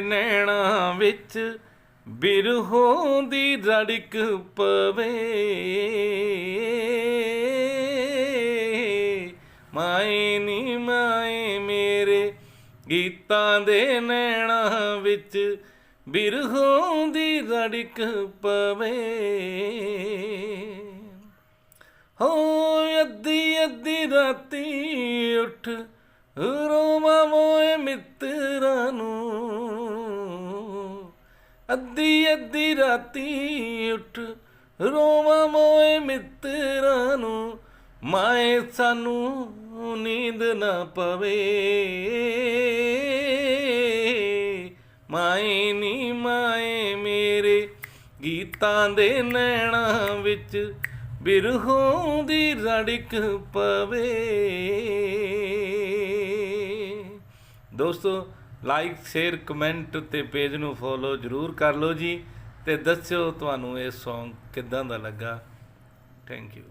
ਨੈਣਾ ਵਿੱਚ ਬਿਰਹੋਂ ਦੀ ਰੜਕ ਪਵੇ। ਮਾਏ ਨੀ ਮਾਏ ਮੇਰੇ ਗੀਤਾਂ ਦੇ ਨੈਣਾ ਵਿੱਚ ਬਿਰਹੋਂ ਦੀ ਰੜਕ ਪਵੇ। ਹੋ ਅੱਧੀ ਅੱਧੀ ਰਾਤੀ ਉੱਠ ਰੋਵਾਂ ਮੋਏ ਮਿੱਤ ਅੱਧੀ ਅੱਧੀ ਰਾਤੀ ਉੱਠ ਰੋਵਾਂ ਮੋਏ ਮਿੱਤਰਾਂ ਨੂੰ। ਮਾਏ, ਸਾਨੂੰ ਨੀਂਦ ਨਾ ਪਵੇ। ਮਾਏ ਨੀ, ਮਾਏ ਮੇਰੇ ਗੀਤਾਂ ਦੇ ਨੈਣਾ ਵਿੱਚ ਬਿਰਹੋਂ ਦੀ ਰੜਕ ਪਵੇ। ਦੋਸਤੋ ਲਾਈਕ ਸ਼ੇਅਰ ਕਮੈਂਟ ਤੇ ਪੇਜ ਨੂੰ ਫੋਲੋ ਜਰੂਰ ਕਰ ਲਓ ਜੀ ਤੇ ਦੱਸਿਓ ਤੁਹਾਨੂੰ ਇਹ Song ਕਿੱਦਾਂ ਦਾ ਲੱਗਾ। Thank you